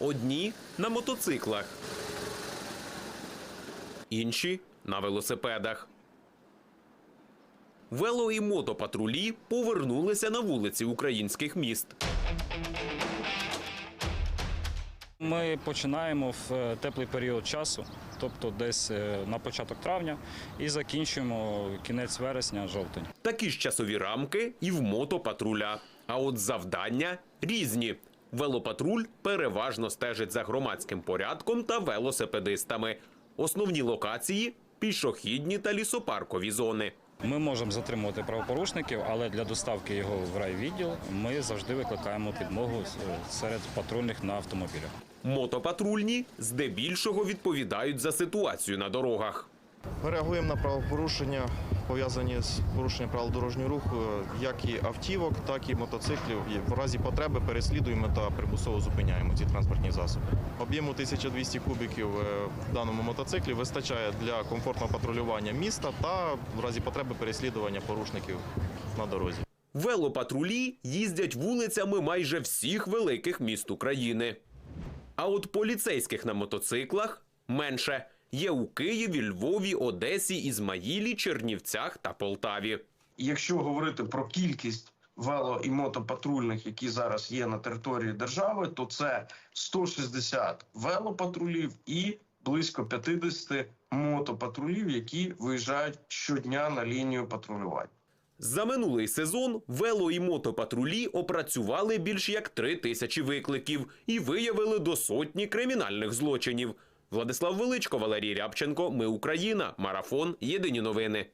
Одні на мотоциклах, інші на велосипедах. Вело і мотопатрулі повернулися на вулиці українських міст. Ми починаємо в е, теплий період часу, тобто десь е, на початок травня, і закінчуємо кінець вересня, жовтень. Такі ж часові рамки і в мотопатруля. А от завдання різні. Велопатруль переважно стежить за громадським порядком та велосипедистами. Основні локації пішохідні та лісопаркові зони. Ми можемо затримувати правопорушників, але для доставки його в райвідділ ми завжди викликаємо підмогу серед патрульних на автомобілях. Мотопатрульні здебільшого відповідають за ситуацію на дорогах. Ми реагуємо на правопорушення, пов'язані з порушенням правил дорожнього руху, як і автівок, так і мотоциклів. В разі потреби переслідуємо та примусово зупиняємо ці транспортні засоби. Об'єму 1200 кубіків е, в даному мотоциклі вистачає для комфортного патрулювання міста та в разі потреби переслідування порушників на дорозі. Велопатрулі їздять вулицями майже всіх великих міст України. А от поліцейських на мотоциклах менше. Є у Києві, Львові, Одесі, Ізмаїлі, Чернівцях та Полтаві. Якщо говорити про кількість вело і мотопатрульних, які зараз є на території держави, то це 160 велопатрулів і близько 50 мотопатрулів, які виїжджають щодня на лінію патрулювання. За минулий сезон вело і мотопатрулі опрацювали більш як три тисячі викликів і виявили до сотні кримінальних злочинів. Владислав Величко, Валерій Рябченко. Ми Україна. Марафон. Єдині новини.